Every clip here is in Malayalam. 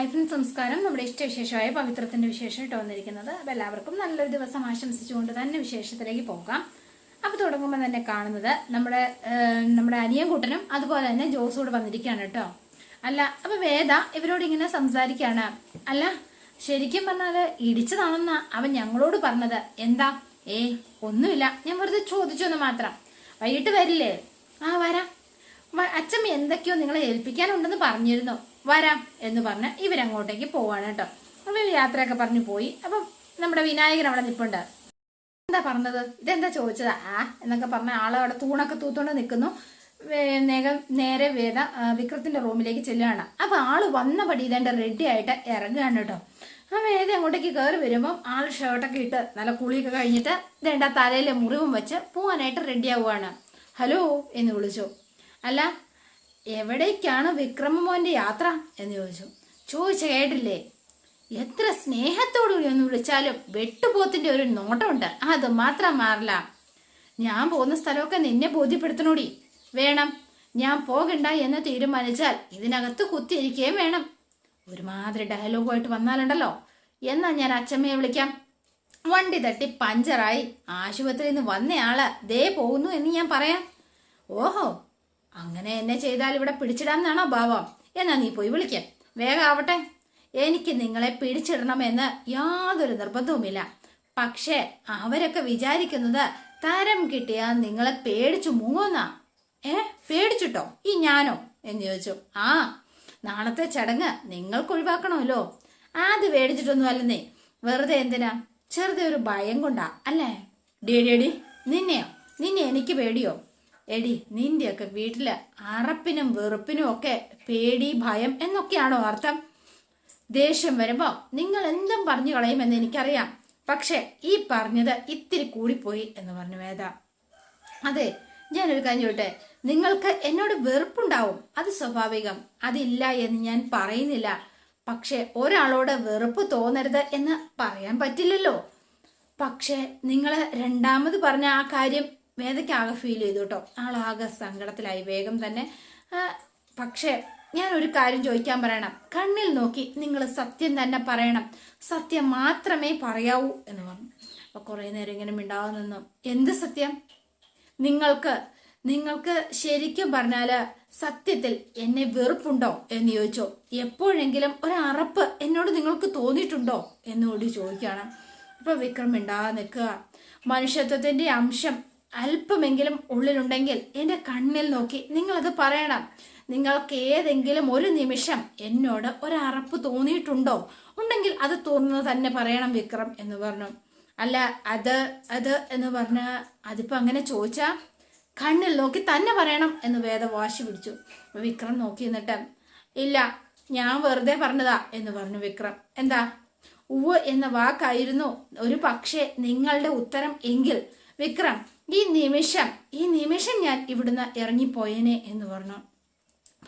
ഹൈഫിൻ സംസ്കാരം നമ്മുടെ ഇഷ്ടവിശേഷമായ പവിത്രത്തിന്റെ വിശേഷമായിട്ട് വന്നിരിക്കുന്നത്. അപ്പോൾ എല്ലാവർക്കും നല്ലൊരു ദിവസം ആശംസിച്ചുകൊണ്ട് തന്നെ വിശേഷത്തിലേക്ക് പോകാം. അപ്പോൾ തുടങ്ങുമ്പോൾ തന്നെ കാണുന്നത് നമ്മുടെ നമ്മുടെ അനിയൻകുട്ടനും അതുപോലെ തന്നെ ജോസൂടെ വന്നിരിക്കുകയാണ് കേട്ടോ. അല്ല അപ്പോൾ വേദ ഇവരോട് ഇങ്ങനെ സംസാരിക്കുകയാണ്. അല്ല ശരിക്കും പറഞ്ഞാൽ ഇടിച്ചതാണെന്നാ അവൻ ഞങ്ങളോട് പറഞ്ഞത്. എന്താ? ഏ ഒന്നുമില്ല. ഞാൻ വെറുതെ ചോദിച്ചൊന്ന് മാത്രം. വൈകിട്ട് വരില്ലേ? ആ വരാം. അച്ഛമ്മ എന്തൊക്കെയോ നിങ്ങളെ ഏൽപ്പിക്കാനുണ്ടെന്ന് പറഞ്ഞിരുന്നു. വരാം എന്ന് പറഞ്ഞ് ഇവരങ്ങോട്ടേക്ക് പോവാണ് കേട്ടോ. അവളൊരു യാത്രയൊക്കെ പറഞ്ഞു പോയി. അപ്പം നമ്മുടെ വിനായകൻ അവിടെ നിൽപ്പുണ്ട് എന്താ പറഞ്ഞത്? ഇതെന്താ ചോദിച്ചത്? ആ എന്നൊക്കെ പറഞ്ഞ ആൾ അവിടെ തൂണൊക്കെ തൂത്തോണ്ട് നിൽക്കുന്നു നേരെ വേദ വിക്രത്തിന്റെ റൂമിലേക്ക് ചെല്ലുകയാണ്. അപ്പൊ ആൾ വന്ന പടി ഇതേണ്ട റെഡി ആയിട്ട് ഇറങ്ങുകയാണ് കേട്ടോ. ആ വേദ അങ്ങോട്ടേക്ക് കയറി വരുമ്പോൾ ആൾ ഷർട്ടൊക്കെ ഇട്ട് നല്ല കുളിയൊക്കെ കഴിഞ്ഞിട്ട് ഇതേണ്ട തലയിലെ മുറിവും വെച്ച് പോവാനായിട്ട് റെഡി ആവുകയാണ്. ഹലോ എന്ന് വിളിച്ചു. അല്ല എവിടേക്കാണ് വിക്രമമോന്റെ യാത്ര? എന്ന് ചോദിച്ചു. ചോദിച്ച കേട്ടില്ലേ? എത്ര സ്നേഹത്തോടുകൂടി ഒന്ന് വിളിച്ചാലും വെട്ടുപോത്തിന്റെ ഒരു നോട്ടമുണ്ട്. അത് മാത്രം മാറില്ല. ഞാൻ പോകുന്ന സ്ഥലമൊക്കെ നിന്നെ ബോധ്യപ്പെടുത്തണോടി? വേണം. ഞാൻ പോകണ്ട എന്ന് തീരുമാനിച്ചാൽ ഇതിനകത്ത് കുത്തിയിരിക്കുകയും വേണം. ഒരുമാതിരി ഡയലോഗുമായിട്ട് വന്നാലുണ്ടല്ലോ. എന്നാ ഞാൻ അച്ഛമ്മയെ വിളിക്കാം. വണ്ടി തട്ടി പഞ്ചറായി ആശുപത്രിയിൽ നിന്ന് വന്നയാൾ ദേ പോകുന്നു എന്ന് ഞാൻ പറയാം. ഓഹോ അങ്ങനെ എന്നെ ചെയ്താൽ ഇവിടെ പിടിച്ചിടാമെന്നാണോ ഭാവം? എന്നാ നീ പോയി വിളിക്കാം. വേഗം ആവട്ടെ. എനിക്ക് നിങ്ങളെ പിടിച്ചിടണമെന്ന് യാതൊരു നിർബന്ധവുമില്ല. പക്ഷേ അവരൊക്കെ വിചാരിക്കുന്നത് തരം കിട്ടിയാ നിങ്ങളെ പേടിച്ചു മൂന്നാ ഏ? പേടിച്ചിട്ടോ? ഈ ഞാനോ? എന്ന് ചോദിച്ചു. ആ നാളത്തെ ചടങ്ങ് നിങ്ങൾക്ക് ഒഴിവാക്കണമല്ലോ. അത് പേടിച്ചിട്ടൊന്നും അല്ലെന്നേ. വെറുതെ എന്തിനാ? ചെറുതെ ഒരു ഭയം കൊണ്ടാ അല്ലേ? ഡി ഡി നിന്നെയോ? നിന്നെ എനിക്ക് പേടിയോ? എടി നിന്റെയൊക്കെ വീട്ടിൽ അറപ്പിനും വെറുപ്പിനും ഒക്കെ പേടി ഭയം എന്നൊക്കെയാണോ അർത്ഥം? ദേഷ്യം വരുമ്പോ നിങ്ങൾ എന്തും പറഞ്ഞു കളയുമെന്ന് എനിക്കറിയാം. പക്ഷെ ഈ പറഞ്ഞത് ഇത്തിരി കൂടിപ്പോയി എന്ന് പറഞ്ഞു വേദ. അതെ ഞാനൊരു കാര്യം ചോട്ടെ നിങ്ങൾക്ക് എന്നോട് വെറുപ്പുണ്ടാവും? അത് സ്വാഭാവികം. അതില്ല എന്ന് ഞാൻ പറയുന്നില്ല. പക്ഷെ ഒരാളോട് വെറുപ്പ് തോന്നരുത് എന്ന് പറയാൻ പറ്റില്ലല്ലോ. പക്ഷെ നിങ്ങൾ രണ്ടാമത് പറഞ്ഞ ആ കാര്യം വേദയ്ക്ക് ഫീൽ ചെയ്തു കേട്ടോ ആളാകെ സങ്കടത്തിലായി. വേഗം തന്നെ പക്ഷേ ഞാൻ ഒരു കാര്യം ചോദിക്കാൻ പറയണം. കണ്ണിൽ നോക്കി നിങ്ങൾ സത്യം തന്നെ പറയണം. സത്യം മാത്രമേ പറയാവൂ എന്ന് പറഞ്ഞു. അപ്പൊ കുറെ നേരം ഇങ്ങനെ മിണ്ടാതെ നിന്നു. എന്ത് സത്യം? നിങ്ങൾക്ക് നിങ്ങൾക്ക് ശരിക്കും പറഞ്ഞാൽ സത്യത്തിൽ എന്നെ വെറുപ്പുണ്ടോ എന്ന് ചോദിച്ചോ. എപ്പോഴെങ്കിലും ഒരു അറപ്പ് എന്നോട് നിങ്ങൾക്ക് തോന്നിയിട്ടുണ്ടോ എന്നോട് ചോദിക്കുകയാണ്. അപ്പൊ വിക്രം മിണ്ടാതെ നിൽക്കുക. മനുഷ്യത്വത്തിന്റെ അംശം അല്പമെങ്കിലും ഉള്ളിലുണ്ടെങ്കിൽ എന്റെ കണ്ണിൽ നോക്കി നിങ്ങളത് പറയണം. നിങ്ങൾക്ക് ഏതെങ്കിലും ഒരു നിമിഷം എന്നോട് ഒരു അറപ്പ് തോന്നിയിട്ടുണ്ടോ? ഉണ്ടെങ്കിൽ അത് തോന്നുന്നത് തന്നെ പറയണം വിക്രം എന്ന് പറഞ്ഞു. അല്ല അത് അത് എന്ന് പറഞ്ഞ അതിപ്പോ അങ്ങനെ ചോദിച്ചാൽ കണ്ണിൽ നോക്കി തന്നെ പറയണം എന്ന് വേദ വാശി പിടിച്ചു. വിക്രം നോക്കി നിന്നിട്ട് ഇല്ല ഞാൻ വെറുതെ പറഞ്ഞതാ എന്ന് പറഞ്ഞു വിക്രം. എന്താ? ഉവ് എന്ന വാക്കായിരുന്നു ഒരു പക്ഷേ നിങ്ങളുടെ ഉത്തരം എങ്കിൽ വിക്രം ഈ നിമിഷം ഈ നിമിഷം ഞാൻ ഇവിടുന്ന് ഇറങ്ങിപ്പോയേനെ എന്ന് പറഞ്ഞു.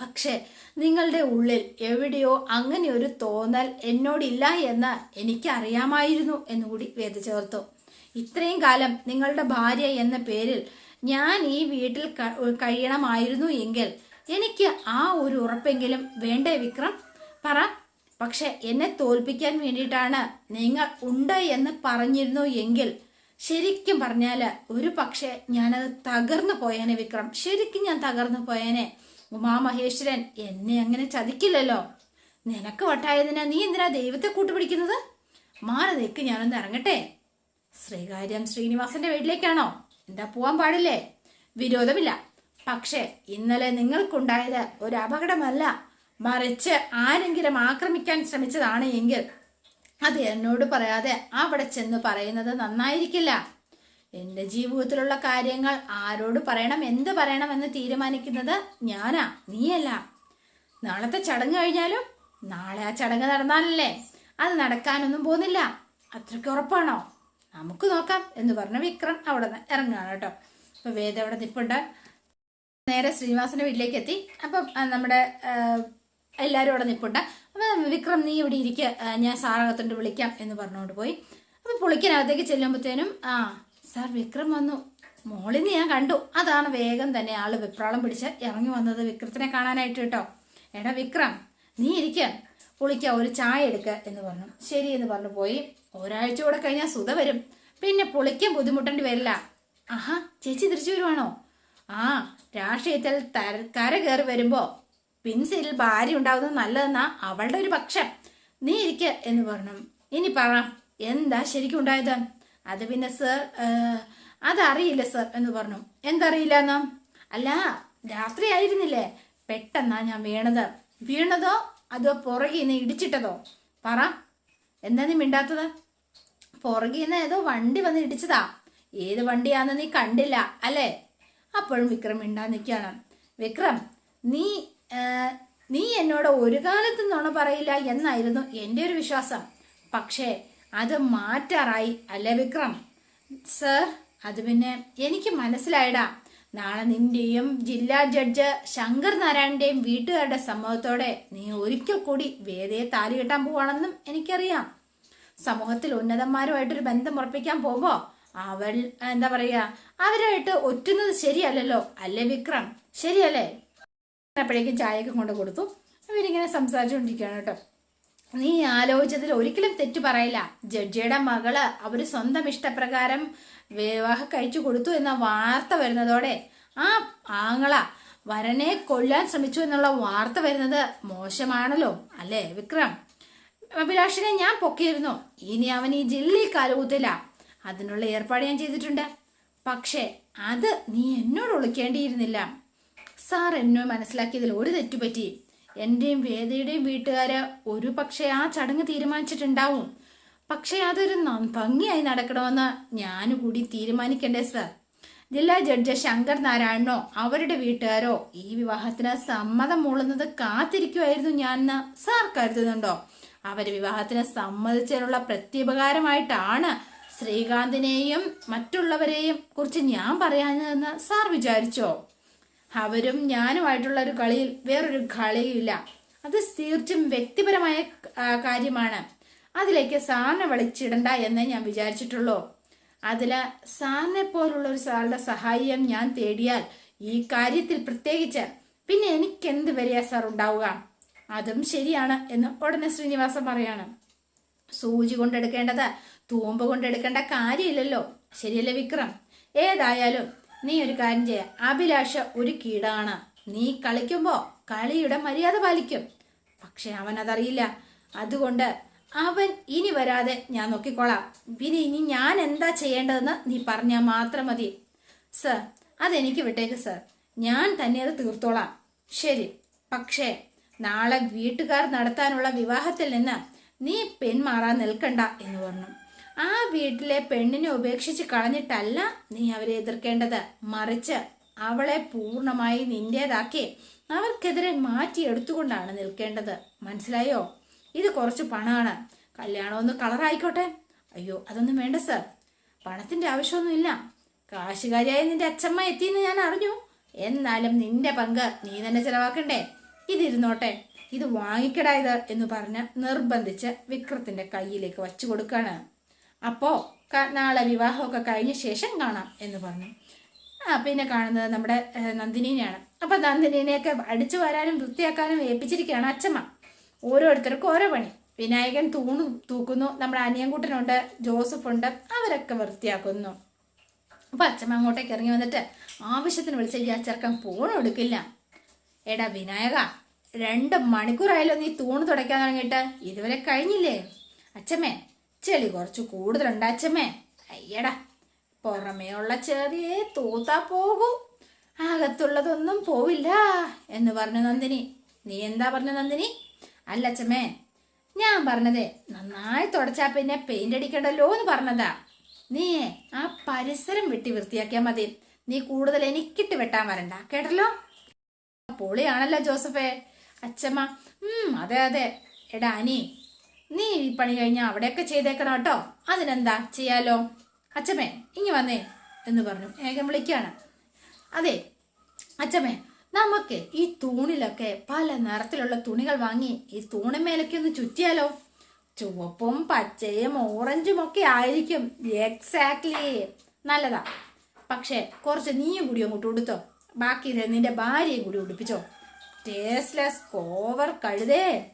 പക്ഷേ നിങ്ങളുടെ ഉള്ളിൽ എവിടെയോ അങ്ങനെ ഒരു തോന്നൽ എന്നോടില്ല എന്ന് എനിക്കറിയാമായിരുന്നു എന്നുകൂടി വേദ ചേർത്തു ഇത്രയും കാലം നിങ്ങളുടെ ഭാര്യ എന്ന പേരിൽ ഞാൻ ഈ വീട്ടിൽ കഴിയണമായിരുന്നു എങ്കിൽ എനിക്ക് ആ ഒരു ഉറപ്പെങ്കിലും വേണ്ടേ വിക്രം? പറ. പക്ഷെ എന്നെ തോൽപ്പിക്കാൻ വേണ്ടിയിട്ടാണ് നിങ്ങൾ ഉണ്ട് എന്ന് പറഞ്ഞിരുന്നു എങ്കിൽ ശരിക്കും പറഞ്ഞാൽ ഒരു പക്ഷേ ഞാനത് തകർന്നു പോയേനെ വിക്രം. ശരിക്കും ഞാൻ തകർന്നു പോയേനെ. ഉമാമഹേശ്വരൻ എന്നെ അങ്ങനെ ചതിക്കില്ലല്ലോ. നിനക്ക് വട്ടായതിനാ നീ എന്തിനാ ദൈവത്തെ കൂട്ടുപിടിക്കുന്നത്? മാറി ഞാനൊന്ന് ഇറങ്ങട്ടെ. ശ്രീകാര്യം ശ്രീനിവാസന്റെ വീട്ടിലേക്കാണോ? എന്താ പോവാൻ പാടില്ലേ? വിരോധമില്ല. പക്ഷേ ഇന്നലെ നിങ്ങൾക്കുണ്ടായത് ഒരു അപകടമല്ല. മറിച്ച് ആരെങ്കിലും ആക്രമിക്കാൻ ശ്രമിച്ചതാണ് എങ്കിൽ അത് എന്നോട് പറയാതെ അവിടെ ചെന്ന് പറയുന്നത് നന്നായിരിക്കില്ല. എന്റെ ജീവിതത്തിലുള്ള കാര്യങ്ങൾ ആരോട് പറയണം എന്ത് പറയണം എന്ന് തീരുമാനിക്കുന്നത് ഞാനാ നീയല്ല. നാളത്തെ ചടങ്ങ് കഴിഞ്ഞാലും നാളെ ആ ചടങ്ങ് നടന്നാലല്ലേ? അത് നടക്കാനൊന്നും പോകുന്നില്ല. അത്രയ്ക്ക് ഉറപ്പാണോ? നമുക്ക് നോക്കാം എന്ന് പറഞ്ഞ വിക്രം അവിടെ നിന്ന് ഇറങ്ങുകയാണ് കേട്ടോ. അപ്പൊ വേദ അവിടെ നിൽപ്പുണ്ട് നേരെ ശ്രീനിവാസന്റെ വീട്ടിലേക്ക് എത്തി. അപ്പം നമ്മുടെ എല്ലാവരും അവിടെ നിൽപ്പുണ്ട് അപ്പം വിക്രം നീ ഇവിടെ ഇരിക്കുക ഞാൻ സാറകത്തോണ്ട് വിളിക്കാം എന്ന് പറഞ്ഞുകൊണ്ട് പോയി. അപ്പം പുളിക്കനകത്തേക്ക് ചെല്ലുമ്പോഴത്തേനും ആ സാർ വിക്രം വന്നു. മോളിന്ന് ഞാൻ കണ്ടു. അതാണ് വേഗം തന്നെ ആൾ വെപ്രാളം പിടിച്ച് ഇറങ്ങി വന്നത് വിക്രത്തിനെ കാണാനായിട്ട് കേട്ടോ. എടാ വിക്രം നീ ഇരിക്ക. പുളിക്ക ഒരു ചായ എടുക്ക എന്ന് പറഞ്ഞു. ശരി എന്ന് പറഞ്ഞു പോയി. ഒരാഴ്ച കൂടെ കഴിഞ്ഞാൽ സുധ വരും. പിന്നെ പുളിക്കാൻ ബുദ്ധിമുട്ടേണ്ടി വരില്ല. ആഹാ ചേച്ചി തിരിച്ചു വരുവാണോ? ആ രാഷ്ട്രീയത്തിൽ തര- കര കയറി വരുമ്പോ പിൻസീലിൽ ഭാര്യ ഉണ്ടാവുന്നത് നല്ലതെന്നാ അവളുടെ ഒരു പക്ഷം. നീ ഇരിക്ക എന്ന് പറഞ്ഞു. ഇനി പറ എന്താ ശരിക്കും ഉണ്ടായത്? അത് പിന്നെ സർ അതറിയില്ല സർ എന്ന് പറഞ്ഞു. എന്തറിയില്ല എന്നാ? അല്ല രാത്രി ആയിരുന്നില്ലേ? പെട്ടെന്നാ ഞാൻ വീണത്. വീണതോ അതോ പുറകിൽ നിന്ന് ഇടിച്ചിട്ടതോ? പറ എന്താ നീ മിണ്ടാത്തത്? പുറകിൽ നിന്ന് ഏതോ വണ്ടി വന്ന് ഇടിച്ചതാ. ഏത് വണ്ടിയാണെന്ന് നീ കണ്ടില്ല അല്ലേ? അപ്പോഴും വിക്രം മിണ്ടാൻ നിൽക്കുകയാണ്. വിക്രം നീ നീ എന്നോട് ഒരു കാലത്ത് നുണ പറയില്ല എന്നായിരുന്നു എന്റെ ഒരു വിശ്വാസം. പക്ഷേ അത് മാറ്റാറായി അല്ലേ വിക്രം? സർ അത് പിന്നെ എനിക്ക് മനസ്സിലായിടാ. നാളെ നിന്റെയും ജില്ലാ ജഡ്ജ് ശങ്കർ നാരായണന്റെയും വീട്ടുകാരുടെ സമ്മതത്തോടെ നീ ഒരിക്കൽ കൂടി വേദയെ താലി കെട്ടാൻ പോവാണെന്നും എനിക്കറിയാം. സമൂഹത്തിൽ ഉന്നതന്മാരുമായിട്ടൊരു ബന്ധം ഉറപ്പിക്കാൻ പോകുമ്പോ അവൾ എന്താ പറയാ അവരുമായിട്ട് ഒറ്റുന്നത് ശരിയല്ലല്ലോ അല്ലേ വിക്രം? ശരിയല്ലേ? അപ്പോഴേക്കും ചായയൊക്കെ കൊണ്ട് കൊടുത്തു. അവരിങ്ങനെ സംസാരിച്ചുകൊണ്ടിരിക്കുകയാണ് കേട്ടോ. നീ ആലോചിച്ചതിൽ ഒരിക്കലും തെറ്റ് പറയില്ല. ജഡ്ജിയുടെ മകൾ അവർ സ്വന്തം ഇഷ്ടപ്രകാരം വിവാഹം കഴിച്ചു കൊടുത്തു എന്ന വാർത്ത വരുന്നതോടെ ആ ആങ്ങള വരനെ കൊല്ലാൻ ശ്രമിച്ചു എന്നുള്ള വാർത്ത വരുന്നത് മോശമാണല്ലോ അല്ലേ വിക്രം? അഭിലാഷിനെ ഞാൻ പൊക്കിയിരുന്നു. ഇനി അവൻ ഈ ജില്ലയിൽ കാലുകൂത്തില്ല. അതിനുള്ള ഏർപ്പാട് ഞാൻ ചെയ്തിട്ടുണ്ട്. പക്ഷേ അത് നീ എന്നോട് ഒളിക്കേണ്ടിയിരുന്നില്ല. സാർ എന്നോ മനസ്സിലാക്കിയതിൽ ഒരു തെറ്റുപറ്റി. എന്റെയും വേദയുടെയും വീട്ടുകാര് ഒരു പക്ഷേ ആ ചടങ്ങ് തീരുമാനിച്ചിട്ടുണ്ടാവും. പക്ഷേ അതൊരു ഭംഗിയായി നടക്കണമെന്ന് ഞാനും കൂടി തീരുമാനിക്കണ്ടേ സർ. ജില്ലാ ജഡ്ജ് ശങ്കർ നാരായണനോ അവരുടെ വീട്ടുകാരോ ഈ വിവാഹത്തിന് സമ്മതം മൂളുന്നത് കാത്തിരിക്കുമായിരുന്നു ഞാനെന്ന് സാർ കരുതുന്നുണ്ടോ? അവർ വിവാഹത്തിന് സമ്മതിച്ചതിനുള്ള പ്രത്യുപകാരമായിട്ടാണ് ശ്രീകാന്തിനെയും മറ്റുള്ളവരെയും കുറിച്ച് ഞാൻ പറയാഞ്ഞതെന്ന് സാർ വിചാരിച്ചോ? അവരും ഞാനുമായിട്ടുള്ള ഒരു കളിയിൽ വേറൊരു കളിയില്ല. അത് തീർച്ചും വ്യക്തിപരമായ കാര്യമാണ്. അതിലേക്ക് സാറിനെ വിളിച്ചിടണ്ട എന്നേ ഞാൻ വിചാരിച്ചിട്ടുള്ളൂ. അതിൽ സാറിനെ പോലുള്ള ഒരു സാറുടെ സഹായം ഞാൻ തേടിയാൽ ഈ കാര്യത്തിൽ പ്രത്യേകിച്ച് പിന്നെ എനിക്ക് എന്ത് വരെയാ സാർ ഉണ്ടാവുക? അതും ശരിയാണ് എന്ന് ഉടനെ ശ്രീനിവാസൻ പറയാണ്. സൂചി കൊണ്ടെടുക്കേണ്ടത് തൂമ്പ കൊണ്ടെടുക്കേണ്ട കാര്യമില്ലല്ലോ. ശരിയല്ലേ വിക്രം? ഏതായാലും നീ ഒരു കാര്യം ചെയ്യ. അഭിലാഷ ഒരു കീടാണ്. നീ കളിക്കുമ്പോ കളിയുടെ മര്യാദ പാലിക്കും. പക്ഷെ അവൻ അതറിയില്ല അതുകൊണ്ട് അവൻ ഇനി വരാതെ ഞാൻ നോക്കിക്കോളാം. പിന്നെ ഇനി ഞാൻ എന്താ ചെയ്യേണ്ടതെന്ന് നീ പറഞ്ഞാൽ മാത്രം മതി. സർ അതെനിക്ക് വിട്ടേക്ക് സർ. ഞാൻ തന്നെ അത് തീർത്തോളാം. ശരി. പക്ഷേ നാളെ വീട്ടുകാർ നടത്താനുള്ള വിവാഹത്തിൽ നിന്ന് നീ പെൺമാറാൻ നിൽക്കണ്ട എന്ന് പറഞ്ഞു. ആ വീട്ടിലെ പെണ്ണിനെ ഉപേക്ഷിച്ച് കളഞ്ഞിട്ടല്ല നീ അവരെ എതിർക്കേണ്ടത്. മറിച്ച് അവളെ പൂർണമായി നിന്റേതാക്കി അവർക്കെതിരെ മാറ്റിയെടുത്തുകൊണ്ടാണ് നിൽക്കേണ്ടത്. മനസ്സിലായോ? ഇത് കുറച്ച് പണമാണ് കല്യാണം ഒന്ന് കളറായിക്കോട്ടെ. അയ്യോ അതൊന്നും വേണ്ട സർ. പണത്തിന്റെ ആവശ്യമൊന്നുമില്ല. കാശുകാരിയായ നിന്റെ അച്ഛമ്മ എത്തിയെന്ന് ഞാൻ അറിഞ്ഞു. എന്നാലും നിന്റെ പങ്ക് നീ തന്നെ ചെലവാക്കണ്ടേ? ഇതിരുന്നോട്ടെ. ഇത് വാങ്ങിക്കടായത് എന്ന് പറഞ്ഞ് നിർബന്ധിച്ച് വിക്രത്തിന്റെ കയ്യിലേക്ക് വച്ചു കൊടുക്കാണ്. അപ്പോ ക- നാളെ വിവാഹമൊക്കെ കഴിഞ്ഞ ശേഷം കാണാം എന്ന് പറഞ്ഞു. ആ പിന്നെ കാണുന്നത് നമ്മുടെ നന്ദിനീനെയാണ്. അപ്പൊ നന്ദിനിനെയൊക്കെ അടിച്ചു വരാനും വൃത്തിയാക്കാനും ഏൽപ്പിച്ചിരിക്കുകയാണ് അച്ഛമ്മ ഓരോരുത്തർക്കും ഓരോ പണി. വിനായകൻ തൂണു തൂക്കുന്നു നമ്മുടെ അനിയൻകുട്ടനുണ്ട് ജോസഫ് ഉണ്ട് അവരൊക്കെ വൃത്തിയാക്കുന്നു. അപ്പൊ അച്ഛമ്മ അങ്ങോട്ടേക്ക് ഇറങ്ങി വന്നിട്ട് ആവശ്യത്തിന് വിളിച്ച ഈ അച്ചർക്കൻ പോണു എടുക്കില്ല. എടാ വിനായക രണ്ട് മണിക്കൂറായാലോ നീ തൂണ് തുടയ്ക്കാൻ തുടങ്ങിയിട്ട്. ഇതുവരെ കഴിഞ്ഞില്ലേ? അച്ഛമ്മേ ചെളി കുറച്ച് കൂടുതലുണ്ടാച്ചമ്മേ അയ്യടാ പുറമേ ഉള്ള ചെറിയെ തൂത്താ പോകൂ. അകത്തുള്ളതൊന്നും പോവില്ല എന്ന് പറഞ്ഞു നന്ദിനി. നീ എന്താ പറഞ്ഞു നന്ദിനി? അല്ല അച്ഛമ്മേ ഞാൻ പറഞ്ഞതേ നന്നായി തുടച്ചാ പിന്നെ പെയിന്റ് അടിക്കണ്ടല്ലോ എന്ന് പറഞ്ഞതാ. നീ ആ പരിസരം വെട്ടി വൃത്തിയാക്കിയാൽ മതി. നീ കൂടുതൽ എനിക്കിട്ട് വെട്ടാൻ വരണ്ട കേട്ടല്ലോ? പൊളിയാണല്ലോ ജോസഫേ. അച്ഛമ്മ ഉം അതെ അതെ. എടാ അനി നീ ഈ പണി കഴിഞ്ഞാൽ അവിടെയൊക്കെ ചെയ്തേക്കണം കേട്ടോ. അതിനെന്താ ചെയ്യാലോ? അച്ഛമ്മേ ഇങ്ങി വന്നേ എന്ന് പറഞ്ഞു. ഏകം വിളിക്കാണ്. അതെ അച്ഛമ്മേ നമുക്ക് ഈ തൂണിലൊക്കെ പല നിറത്തിലുള്ള തുണികൾ വാങ്ങി ഈ തൂണിമേലൊക്കെ ഒന്ന് ചുറ്റിയാലോ? ചുവപ്പും പച്ചയും ഓറഞ്ചും ഒക്കെ ആയിരിക്കും. എക്സാക്ട്ലി നല്ലതാ. പക്ഷേ കുറച്ച് നീയും കൂടി അങ്ങോട്ട് ഉടുത്തോ. ബാക്കി നിന്റെ ഭാര്യയും കൂടി ഉടുപ്പിച്ചോ. ടേസ്റ്റ്ലെസ് കോവർ കഴുതേ.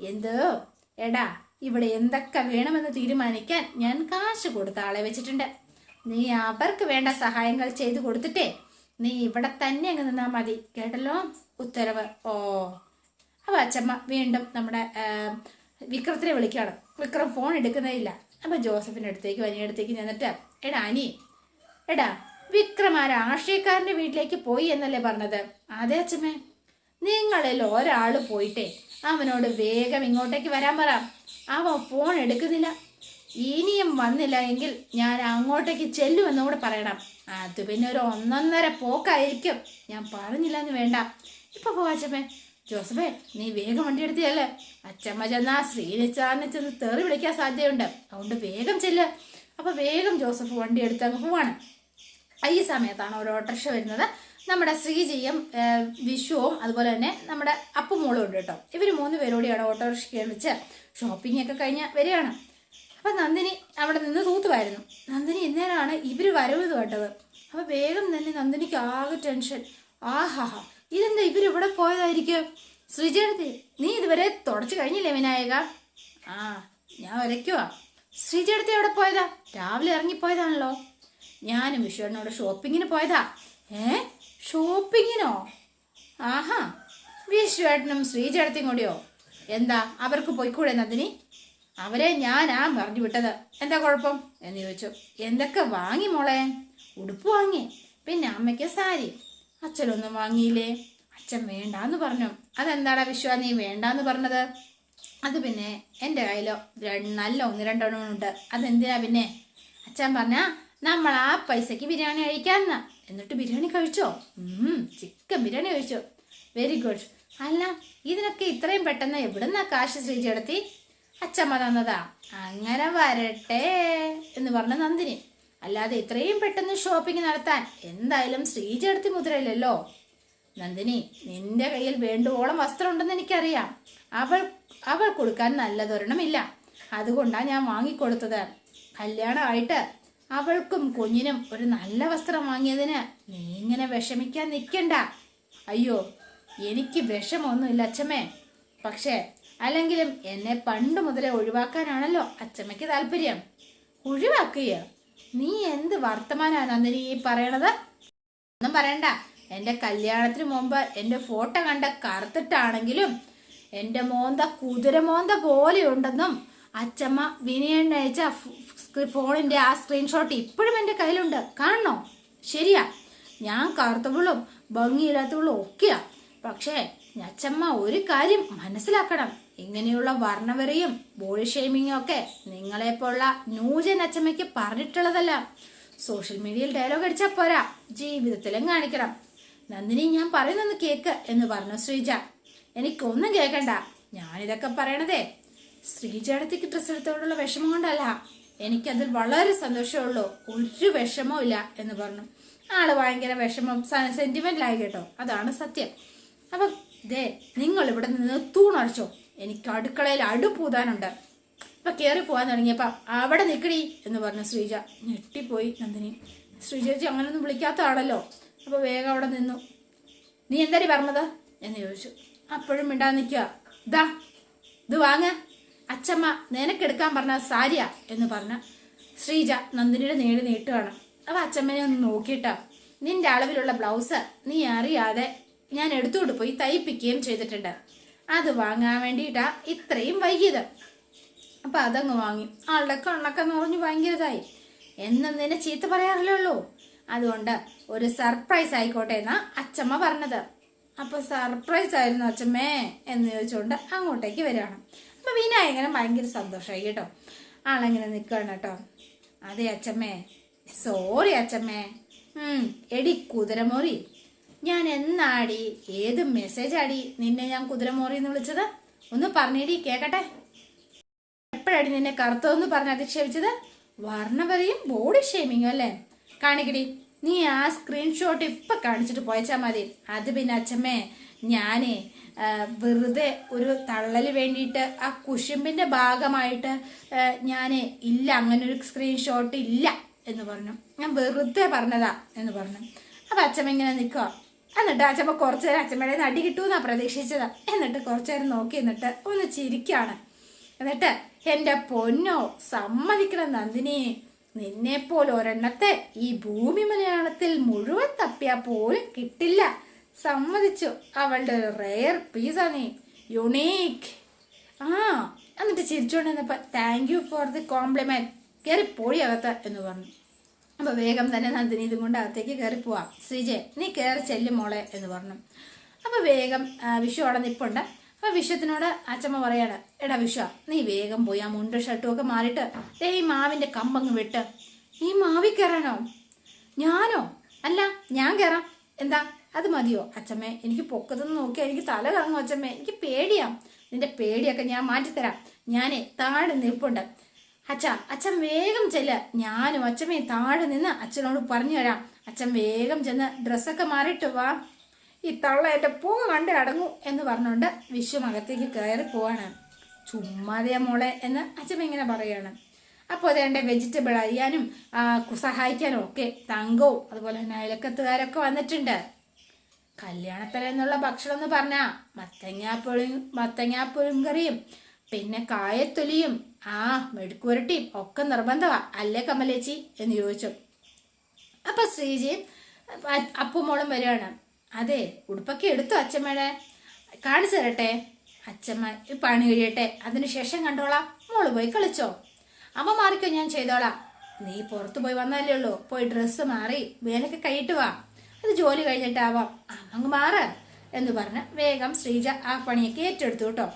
എന്ത്? എടാ ഇവിടെ എന്തൊക്കെ വേണമെന്ന് തീരുമാനിക്കാൻ ഞാൻ കാശ് കൊടുത്ത ആളെ വെച്ചിട്ടുണ്ട്. നീ അവർക്ക് വേണ്ട സഹായങ്ങൾ ചെയ്തു കൊടുത്തിട്ടേ നീ ഇവിടെ തന്നെ അങ്ങ് നിന്നാ മതി. കേട്ടല്ലോ? ഉത്തരവ്. ഓ. അപ്പൊ അച്ചമ്മ വീണ്ടും നമ്മുടെ വിക്രത്തിനെ വിളിക്കണം വിക്രം ഫോൺ എടുക്കുന്നതില്ല അപ്പൊ ജോസഫിന്റെ അടുത്തേക്ക് അടുത്തേക്ക് ചെന്നിട്ട് എടാ അനി എടാ വിക്രം ആ രാഷ്ട്രീയക്കാരന്റെ വീട്ടിലേക്ക് പോയി എന്നല്ലേ പറഞ്ഞത്? അതെ അച്ഛമ്മേ നിങ്ങളിൽ ഒരാൾ പോയിട്ടേ അവനോട് വേഗം ഇങ്ങോട്ടേക്ക് വരാൻ പറ. അവൻ ഫോൺ എടുക്കുന്നില്ല. ഇനിയും വന്നില്ല എങ്കിൽ ഞാൻ അങ്ങോട്ടേക്ക് ചെല്ലുമെന്ന് കൂടെ പറയണം. അത് പിന്നെ ഒരു ഒന്നൊന്നര പോക്കായിരിക്കും. ഞാൻ പറഞ്ഞില്ല എന്ന് വേണ്ട. ഇപ്പൊ പോവാച്ചമ്മേ ജോസഫേ നീ വേഗം വണ്ടി എടുത്തിയല്ലേ? അച്ചമ്മ ചെന്നാ ശ്രീനിച്ചാറിനെ ചെന്ന് തെറി വിളിക്കാൻ സാധ്യതയുണ്ട്. അതുകൊണ്ട് വേഗം ചെല്ല്. അപ്പൊ വേഗം ജോസഫ് വണ്ടി എടുത്ത് അങ്ങ് പോവാണ്. ഈ സമയത്താണ് ഒരു ഓട്ടോറിക്ഷ വരുന്നത്. നമ്മുടെ ശ്രീജിയും വിഷുവും അതുപോലെ തന്നെ നമ്മുടെ അപ്പുമോളും ഉണ്ട് കേട്ടോ. ഇവർ മൂന്ന് പേരോടെയാണ് ഓട്ടോറിക്ഷ വെച്ച് ഷോപ്പിംഗ് ഒക്കെ കഴിഞ്ഞ് വരികയാണ്. അപ്പൊ നന്ദിനി അവിടെ നിന്ന് തൂത്തുമായിരുന്നു നന്ദിനി ഇന്നേരമാണ് ഇവർ വരവ് കേട്ടത്. അപ്പൊ വേഗം തന്നെ നന്ദിനിക്ക് ആകെ ടെൻഷൻ ആഹാ ഇതെന്താ ഇവിടെ പോയതായിരിക്കും? ശ്രീജയടുത്ത് നീ ഇതുവരെ തുടച്ചു കഴിഞ്ഞില്ലേ വിനായക? ആ ഞാൻ വരയ്ക്കുവാ ശ്രീജയടുത്ത് എവിടെ പോയതാ? രാവിലെ ഇറങ്ങിപ്പോയതാണല്ലോ. ഞാനും വിശ്വനോട് ഷോപ്പിങ്ങിന് പോയതാ. ഏ? ഷോപ്പിങ്ങിനോ? ആഹാ. വിശ്വേട്ടനും ശ്രീചേട്ടത്തിയും കൂടിയോ? എന്താ അവർക്ക് പോയിക്കൂടെ നന്ദിനി? അവരെ ഞാനാ പറഞ്ഞു വിട്ടത് എന്താ കുഴപ്പം? എന്ന് ചോദിച്ചു. എന്തൊക്കെ വാങ്ങി മോളെ? ഉടുപ്പ് വാങ്ങി. പിന്നെ അമ്മയ്ക്ക് സാരി. അച്ഛനൊന്നും വാങ്ങിയില്ലേ? അച്ഛൻ വേണ്ടാന്ന് പറഞ്ഞു. അതെന്താടാ വിശ്വ നീ വേണ്ടാന്ന് പറഞ്ഞത്? അത് പിന്നെ എന്റെ കയ്യിലോ? നല്ല ഒന്ന് രണ്ടെണ്ണം ഉണ്ട്. അതെന്തിനാ പിന്നെ? അച്ഛൻ പറഞ്ഞ നമ്മൾ ആ പൈസക്ക് ബിരിയാണി കഴിക്കാന്ന. എന്നിട്ട് ബിരിയാണി കഴിച്ചോ? ചിക്കൻ ബിരിയാണി കഴിച്ചോ. വെരി ഗുഡ് അല്ല ഇതിനൊക്കെ ഇത്രയും പെട്ടെന്ന് എവിടുന്നാ കാശ് ശ്രീജി നടത്തി അച്ഛമ്മ തന്നതാ. അങ്ങനെ വരട്ടെ എന്ന് പറഞ്ഞ നന്ദിനി. അല്ലാതെ ഇത്രയും പെട്ടെന്ന് ഷോപ്പിംഗ് നടത്താൻ എന്തായാലും ശ്രീജി ശ്രീചേടത്തി മുദ്രയില്ലല്ലോ. നന്ദിനി നിന്റെ കയ്യിൽ വേണ്ടുവോളം വസ്ത്രം ഉണ്ടെന്ന് എനിക്കറിയാം. അവൾ അവൾ കൊടുക്കാൻ നല്ലതൊരെണ്ണമില്ല. അതുകൊണ്ടാണ് ഞാൻ വാങ്ങിക്കൊടുത്തത്. കല്യാണമായിട്ട് അവൾക്കും കുഞ്ഞിനും ഒരു നല്ല വസ്ത്രം വാങ്ങിയതിന് നീ ഇങ്ങനെ വിഷമിക്കാൻ നിൽക്കണ്ട. അയ്യോ എനിക്ക് വിഷമൊന്നുമില്ല അച്ഛമ്മേ. പക്ഷേ അല്ലെങ്കിലും എന്നെ പണ്ട് മുതലേ ഒഴിവാക്കാനാണല്ലോ അച്ഛമ്മയ്ക്ക് താല്പര്യം. ഒഴിവാക്കുക നീ എന്ത് വർത്തമാനാണ് നന്ദിനി ഈ പറയണത്? ഒന്നും പറയണ്ട. എന്റെ കല്യാണത്തിന് മുമ്പ് എന്റെ ഫോട്ടോ കണ്ട കറുത്തിട്ടാണെങ്കിലും എന്റെ മോന്ത കുതിരമോന്ത പോലെയുണ്ടെന്നും അച്ചമ്മ വിനയണ്ണ അയച്ച ഫ്- ഫ്- ഫോണിന്റെ ആ സ്ക്രീൻഷോട്ട് ഇപ്പോഴും എന്റെ കയ്യിലുണ്ട്. കാണണോ? ശരിയാ. ഞാൻ കറുത്തവളും ഭംഗിയില്ലാത്തവളും ഒക്കെയാ. പക്ഷേ അച്ചമ്മ ഒരു കാര്യം മനസ്സിലാക്കണം. ഇങ്ങനെയുള്ള വർണവരെയും ബോഡി ഷെയ്മിങ്ങും ഒക്കെ നിങ്ങളെപ്പോലുള്ള ന്യൂജൻ അച്ചമ്മയ്ക്ക് പറഞ്ഞിട്ടുള്ളതല്ല. സോഷ്യൽ മീഡിയയിൽ ഡയലോഗ് അടിച്ചാൽ പോരാ. ജീവിതത്തിലും കാണിക്കണം. നന്ദിനി ഞാൻ പറയുന്നൊന്ന് കേക്ക് എന്ന് പറഞ്ഞു ശ്രീജ. എനിക്കൊന്നും കേൾക്കണ്ട ഞാനിതൊക്കെ പറയണതേ ശ്രീജടത്തേക്ക് ഡ്രസ്സ് എടുത്തോടുള്ള വിഷമം കൊണ്ടല്ല. എനിക്കതിൽ വളരെ സന്തോഷമുള്ളൂ. ഒരു വിഷമവും ഇല്ല എന്ന് പറഞ്ഞു. ആൾ ഭയങ്കര വിഷമം സെന്റിമെന്റിലായി കേട്ടോ. അതാണ് സത്യം. അപ്പൊ ദേ നിങ്ങൾ ഇവിടെ നിന്ന് തൂണടച്ചോ എനിക്ക് അടുക്കളയിൽ അടുപ്പൂതാനുണ്ട് അപ്പൊ കേറി പോകാൻ തുടങ്ങിയപ്പ അവിടെ നിൽക്കടി എന്ന് പറഞ്ഞു ശ്രീജ. ഞെട്ടിപ്പോയി നന്ദിനി. ശ്രീജേച്ചി അങ്ങനൊന്നും വിളിക്കാത്ത ആളല്ലോ അപ്പൊ വേഗം അവിടെ നിന്നു. നീ എന്തായി പറഞ്ഞത്? എന്ന് ചോദിച്ചു. അപ്പോഴും മിണ്ടാ നിൽക്കുക ദാ ഇത് വാങ്ങ. അച്ചമ്മ നിനക്കെടുക്കാൻ പറഞ്ഞ സാരിയ എന്ന് പറഞ്ഞ ശ്രീജ നന്ദിനിയുടെ നേടി നീട്ടുകയാണ് അപ്പൊ അച്ചമ്മനെ ഒന്ന് നോക്കിയിട്ടാ. നിന്റെ അളവിലുള്ള ബ്ലൗസ് നീ അറിയാതെ ഞാൻ എടുത്തുകൊണ്ട് പോയി തയ്പ്പിക്കുകയും ചെയ്തിട്ടുണ്ട്. അത് വാങ്ങാൻ വേണ്ടിയിട്ടാ ഇത്രയും വൈകിയത്. അപ്പൊ അതങ്ങ് വാങ്ങി. ആളുടെ കണ്ണൊക്കെ നിറഞ്ഞു ഭയങ്കര ഇതായി. എന്നും നിന്നെ ചീത്ത പറയാറില്ലല്ലോ. അതുകൊണ്ട് ഒരു സർപ്രൈസ് ആയിക്കോട്ടെ എന്നാ അച്ചമ്മ പറഞ്ഞത്. അപ്പൊ സർപ്രൈസ് ആയിരുന്നു അച്ചമ്മേ എന്ന് ചോദിച്ചുകൊണ്ട് അങ്ങോട്ടേക്ക് വരികയാണ്. അപ്പൊ വിനായകനും ഭയങ്കര സന്തോഷമായി കേട്ടോ. ആളെങ്ങനെ നിൽക്കണം കേട്ടോ. അതെ അച്ചമ്മേ സോറി അച്ചമ്മേ എടി കുതിരമോറി. ഞാൻ എന്നാടി ഏത് മെസ്സേജ് ആടി നിന്നെ ഞാൻ കുതിരമോറി എന്ന് വിളിച്ചത്? ഒന്ന് പറഞ്ഞേടി കേക്കട്ടെ? എപ്പോഴാടി നിന്നെ കറുത്തതെന്ന് പറഞ്ഞ് അധിക്ഷേപിച്ചത്? വർണപതിയും ബോഡി ഷേമിങ്ങും അല്ലേ? കാണിക്കടി നീ ആ സ്ക്രീൻഷോട്ട് ഇപ്പൊ കാണിച്ചിട്ട് പോയച്ചാ മതി. അത് പിന്നെ അച്ഛമ്മേ ഞാനേ വെറുതെ ഒരു തള്ളൽ വേണ്ടിയിട്ട് ആ കുശുമ്പിന്റെ ഭാഗമായിട്ട് ഞാൻ ഇല്ല അങ്ങനെ ഒരു സ്ക്രീൻഷോട്ട് ഇല്ല എന്ന് പറഞ്ഞു. ഞാൻ വെറുതെ പറഞ്ഞതാ എന്ന് പറഞ്ഞു. അപ്പം അച്ഛമ്മ ഇങ്ങനെ നിൽക്കുക എന്നിട്ട് അച്ഛമ്മ കുറച്ച് നേരം അച്ഛമ്മയുടെ നടി കിട്ടുമെന്നാണ് പ്രതീക്ഷിച്ചത്. എന്നിട്ട് കുറച്ച് നേരം നോക്കി എന്നിട്ട് ഒന്ന് ചിരിക്കാണ് എന്നിട്ട് എന്റെ പൊന്നോ സമ്മതിക്കണം നന്ദിനി. നിന്നെപ്പോലെ ഒരെണ്ണത്തെ ഈ ഭൂമി മലയാളത്തിൽ മുഴുവൻ തപ്പിയാൽ പോലും കിട്ടില്ല. സമ്മതിച്ചു. അവളുടെ ഒരു റെയർ പീസാ നീ യുണീക്ക് ആ എന്നിട്ട് ചിരിച്ചുകൊണ്ടിരുന്നപ്പോൾ thank you for the compliment കയറി പോയി അകത്ത് എന്ന് പറഞ്ഞു. അപ്പോൾ വേഗം തന്നെ നന്ദിനി ഇതും കൊണ്ട് അകത്തേക്ക് കയറി പോവാം. ശ്രീജയ് നീ കയറി ചെല്ലും മോളെ എന്ന് പറഞ്ഞു. അപ്പോൾ വേഗം വിഷു അവിടെ നിപ്പുണ്ട്. അപ്പോൾ വിശ്വത്തിനോട് അച്ഛമ്മ പറയാണ് എടാ വിശ്വ നീ വേഗം പോയി ആ മുണ്ടും ഷർട്ടും ഒക്കെ മാറിയിട്ട് ദേ ഈ മാവിന്റെ കമ്പങ്ങ് വിട്ട്. ഈ മാവി കയറാനോ ഞാനോ? അല്ല ഞാൻ കയറാം എന്താ? അത് മതിയോ? അച്ഛമ്മേ എനിക്ക് പൊക്കത്തൊന്ന് നോക്കിയാൽ എനിക്ക് തല കറങ്ങും അച്ഛമ്മേ എനിക്ക് പേടിയാ. നിന്റെ പേടിയൊക്കെ ഞാൻ മാറ്റിത്തരാം. ഞാനേ താഴെ നിൽപ്പുണ്ട്. അച്ഛ അച്ഛൻ വേഗം ചെല്ല. ഞാനും അച്ഛമ്മയും താഴെ നിന്ന് അച്ഛനോട് പറഞ്ഞു തരാം. അച്ഛൻ വേഗം ചെന്ന് ഡ്രസ്സൊക്കെ മാറിയിട്ട് വാ. ഈ തള്ള എന്റെ പൂ കണ്ട് അടങ്ങൂ എന്ന് പറഞ്ഞുകൊണ്ട് വിശ്വമകത്തേക്ക് കയറി പോവാണ്. ചുമ്മാതെയാ മോളെ എന്ന് അച്ഛമ്മ ഇങ്ങനെ പറയാണ് അപ്പോൾ അതേണ്ട വെജിറ്റബിൾ അരിയാനും ആ, സഹായിക്കാനും ഒക്കെ തങ്കവും അതുപോലെ തന്നെ അയലക്കത്തുകാരൊക്കെ വന്നിട്ടുണ്ട്. കല്യാണത്തലേന്നുള്ള ഭക്ഷണം എന്ന് പറഞ്ഞാ മത്തങ്ങാപ്പൊളിയും മത്തങ്ങാപ്പുഴും കറിയും പിന്നെ കായത്തൊലിയും ആ മെഴുക്കുരട്ടിയും ഒക്കെ നിർബന്ധമാ അല്ലേ കമലേച്ചി? എന്ന് ചോദിച്ചു. അപ്പൊ ശ്രീജിയും അപ്പുമോളും വരികയാണ്. അതെ ഉടുപ്പൊക്കെ എടുത്തു അച്ഛമ്മയുടെ? കാണിച്ചു തരട്ടെ. അച്ഛമ്മ പണി കഴിയട്ടെ. അതിനുശേഷം കണ്ടോളാം. മോൾ പോയി കളിച്ചോ. അമ്മ മാറിക്കോ ഞാൻ ചെയ്തോളാം. നീ പുറത്തു പോയി വന്നാലേ ഉള്ളൂ. പോയി ഡ്രസ്സ് മാറി വേനൊക്കെ കഴിയിട്ട് വാ. അത് ജോലി കഴിഞ്ഞിട്ടാവാം. അങ്ങ് മാറ് എന്ന് പറഞ്ഞ് വേഗം ശ്രീജ ആ പണിയൊക്കെ ഏറ്റെടുത്തു കേട്ടോ.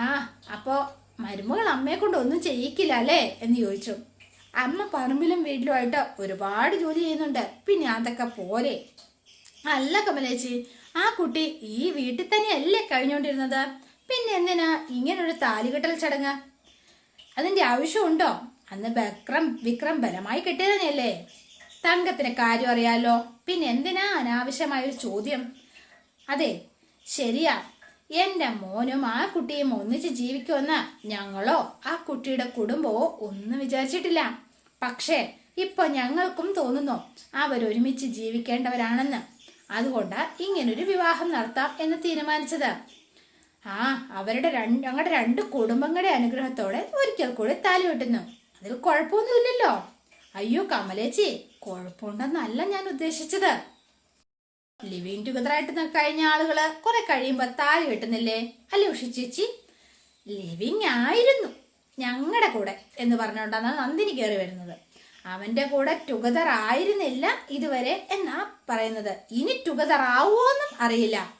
ആ അപ്പോ മരുമകൾ അമ്മയെ കൊണ്ട് ഒന്നും ചെയ്യിക്കില്ല അല്ലേ എന്ന് ചോദിച്ചു. അമ്മ പറമ്പിലും വീട്ടിലുമായിട്ട് ഒരുപാട് ജോലി ചെയ്യുന്നുണ്ട്. പിന്നെ അതൊക്കെ പോരെ. അല്ല കമലേച്ചി ആ കുട്ടി ഈ വീട്ടിൽ തന്നെയല്ലേ കഴിഞ്ഞുകൊണ്ടിരുന്നത് പിന്നെ എന്തിനാ ഇങ്ങനൊരു താലികെട്ടൽ ചടങ്ങ്? അതിന്റെ ആവശ്യമുണ്ടോ? അന്ന് ബക്രം വിക്രം ബലമായി കെട്ടിയതന്നെയല്ലേ തങ്കത്തിന് കാര്യം അറിയാലോ. പിന്നെ എന്തിനാ അനാവശ്യമായൊരു ചോദ്യം? അതെ ശരിയാ. എന്റെ മോനും ആ കുട്ടിയും ഒന്നിച്ച് ജീവിക്കുമെന്ന് ഞങ്ങളോ ആ കുട്ടിയുടെ കുടുംബമോ ഒന്നും വിചാരിച്ചിട്ടില്ല. പക്ഷേ ഇപ്പൊ ഞങ്ങൾക്കും തോന്നുന്നു അവരൊരുമിച്ച് ജീവിക്കേണ്ടവരാണെന്ന്. അതുകൊണ്ട് ഇങ്ങനൊരു വിവാഹം നടത്താം എന്ന് തീരുമാനിച്ചത്. ആ അവരുടെ രണ്ട് ഞങ്ങളുടെ രണ്ട് കുടുംബങ്ങളുടെ അനുഗ്രഹത്തോടെ ഒരിക്കൽ കൂടി താലി വെട്ടുന്നു. അതിൽ കുഴപ്പമൊന്നുമില്ലല്ലോ. അയ്യോ കമലേച്ചി കുഴപ്പമുണ്ടെന്നല്ല ഞാൻ ഉദ്ദേശിച്ചത്. ലിവിങ് ന- കഴിഞ്ഞ ആളുകൾ കുറെ കഴിയുമ്പോ താലി കിട്ടുന്നില്ലേ? അല്ലേ ഉഷി ചേച്ചി? ലിവിങ് ആയിരുന്നു. ഞങ്ങളുടെ കൂടെ എന്ന് പറഞ്ഞുകൊണ്ടാണ് നന്ദിനി കയറി വരുന്നത്. അവന്റെ കൂടെ ടുഗദർ ആയിരുന്നില്ല ഇതുവരെ എന്നാ പറയുന്നത്. ഇനി ടുഗദർ ആവുമോന്നും അറിയില്ല.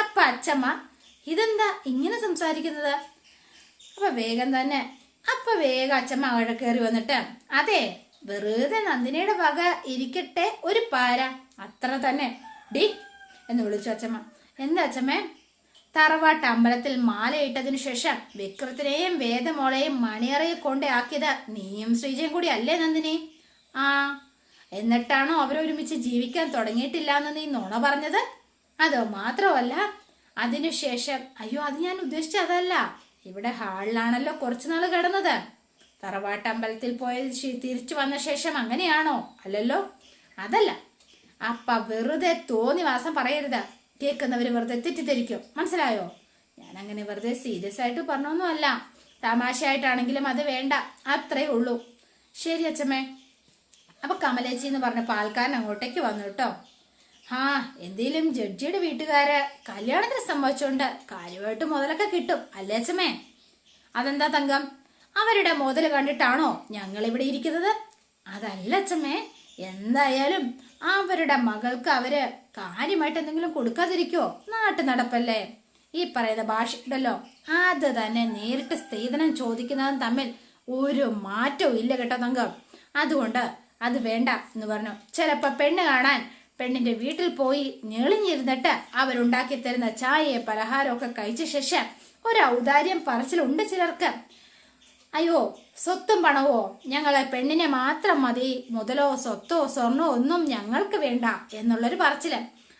അപ്പൊ അച്ഛമ്മ ഇതെന്താ ഇങ്ങനെ സംസാരിക്കുന്നത്? അപ്പൊ വേഗം തന്നെ. അപ്പൊ വേഗം അച്ഛമ്മ അവിടെ കയറി വന്നിട്ട് അതെ വെറുതെ നന്ദിനിയുടെ വക ഇരിക്കട്ടെ ഒരു പാര. അത്ര തന്നെ. ഡി എന്ന് വിളിച്ചു അച്ഛമ്മ എന്താ അച്ഛമ്മേ തറവാട്ട് അമ്പലത്തിൽ മാലയിട്ടതിനു ശേഷം വിക്രത്തിനെയും വേദമോളെയും മണിയറയിൽ കൊണ്ടേ ആക്കിയത് നീയും ശ്രീജയും കൂടി അല്ലേ നന്ദിനി? ആ എന്നിട്ടാണോ അവരൊരുമിച്ച് ജീവിക്കാൻ തുടങ്ങിയിട്ടില്ല എന്ന് നീ നുണ പറഞ്ഞത്? അതോ മാത്രമല്ല അതിനുശേഷം അയ്യോ അത് ഞാൻ ഉദ്ദേശിച്ച അതല്ല ഇവിടെ ഹാളിലാണല്ലോ കുറച്ചു നാൾ കിടന്നത്. തറവാട്ട് അമ്പലത്തിൽ പോയത് തിരിച്ചു വന്ന ശേഷം അങ്ങനെയാണോ? അല്ലല്ലോ? അതല്ല. അപ്പ വെറുതെ തോന്നി വാസം പറയരുത്. കേൾക്കുന്നവർ വെറുതെ തെറ്റിദ്ധരിക്കും. മനസ്സിലായോ? ഞാൻ അങ്ങനെ വെറുതെ സീരിയസ് ആയിട്ട് പറഞ്ഞൊന്നുമല്ല. തമാശയായിട്ടാണെങ്കിലും അത് വേണ്ട. അത്രേ ഉള്ളൂ. ശരി അച്ഛമ്മേ. അപ്പൊ കമലേച്ചി എന്ന് പറഞ്ഞ പാൽക്കാരൻ അങ്ങോട്ടേക്ക് വന്നു കേട്ടോ. ആ എന്തേലും ജഡ്ജിയുടെ വീട്ടുകാര് കല്യാണത്തിന് സംഭവിച്ചോണ്ട് കാര്യമായിട്ട് മുതലൊക്കെ കിട്ടും. അല്ലേ അച്ഛമ്മേ? അതെന്താ തങ്കം? അവരുടെ മുതൽ കണ്ടിട്ടാണോ ഞങ്ങൾ ഇവിടെ ഇരിക്കുന്നത്? അതല്ല അച്ഛമ്മേ എന്തായാലും അവരുടെ മകൾക്ക് അവർ കാര്യമായിട്ട് എന്തെങ്കിലും കൊടുക്കാതിരിക്കോ നാട്ടു നടപ്പല്ലേ? ഈ പറയുന്ന ഭാഷ ഉണ്ടല്ലോ അത് തന്നെ നേരിട്ട് സ്ത്രീധനം ചോദിക്കുന്നതും തമ്മിൽ ഒരു മാറ്റവും ഇല്ല കേട്ടോ തങ്കം. അതുകൊണ്ട് അത് വേണ്ട എന്ന് പറഞ്ഞു. ചിലപ്പോ പെണ്ണ് കാണാൻ പെണ്ണിന്റെ വീട്ടിൽ പോയി ഞെളിഞ്ഞിരുന്നിട്ട് അവരുണ്ടാക്കി തരുന്ന ചായയെ പലഹാരമൊക്കെ കഴിച്ച ശേഷം ഒരു ഔദാര്യം പറച്ചിലുണ്ട് ചിലർക്ക്. അയ്യോ സ്വത്തും പണവോ ഞങ്ങളെ പെണ്ണിനെ മാത്രം മതി. മുതലോ സ്വത്തോ സ്വർണോ ഒന്നും ഞങ്ങൾക്ക് വേണ്ട എന്നുള്ളൊരു പറച്ചിൽ.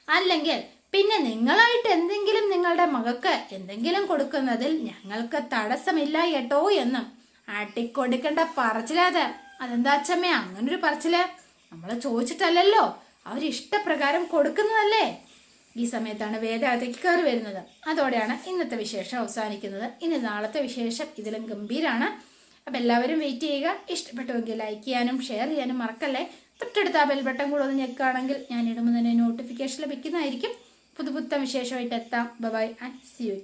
അല്ലെങ്കിൽ പിന്നെ നിങ്ങളായിട്ട് എന്തെങ്കിലും നിങ്ങളുടെ മകൾക്ക് എന്തെങ്കിലും കൊടുക്കുന്നതിൽ ഞങ്ങൾക്ക് തടസ്സമില്ല കേട്ടോ എന്നും ആട്ടിക്കൊടുക്കേണ്ട പറച്ചിലാത് അതെന്താ അച്ഛമ്മേ അങ്ങനൊരു പറച്ചിൽ? നമ്മൾ ചോദിച്ചിട്ടല്ലല്ലോ. അവരിഷ്ടപ്രകാരം കൊടുക്കുന്നതല്ലേ? ഈ സമയത്താണ് വേദാകത്തേക്ക് കയറി വരുന്നത്. അതോടെയാണ് ഇന്നത്തെ വിശേഷം അവസാനിക്കുന്നത്. ഇനി നാളത്തെ വിശേഷം ഇതിലും ഗംഭീരാണ്. അപ്പം എല്ലാവരും വെയിറ്റ് ചെയ്യുക. ഇഷ്ടപ്പെട്ടുവെങ്കിൽ ലൈക്ക് ചെയ്യാനും ഷെയർ ചെയ്യാനും മറക്കല്ലേ? തൊട്ടടുത്ത ആ ബെൽബട്ടൺ കൂടെ ഒന്ന് ഞെക്കുകയാണെങ്കിൽ ഞാൻ ഇടുമ്പോൾ തന്നെ നോട്ടിഫിക്കേഷൻ ലഭിക്കുന്നതായിരിക്കും. പുതുപുത്തൻ വിശേഷമായിട്ട് എത്താം. Bye and see U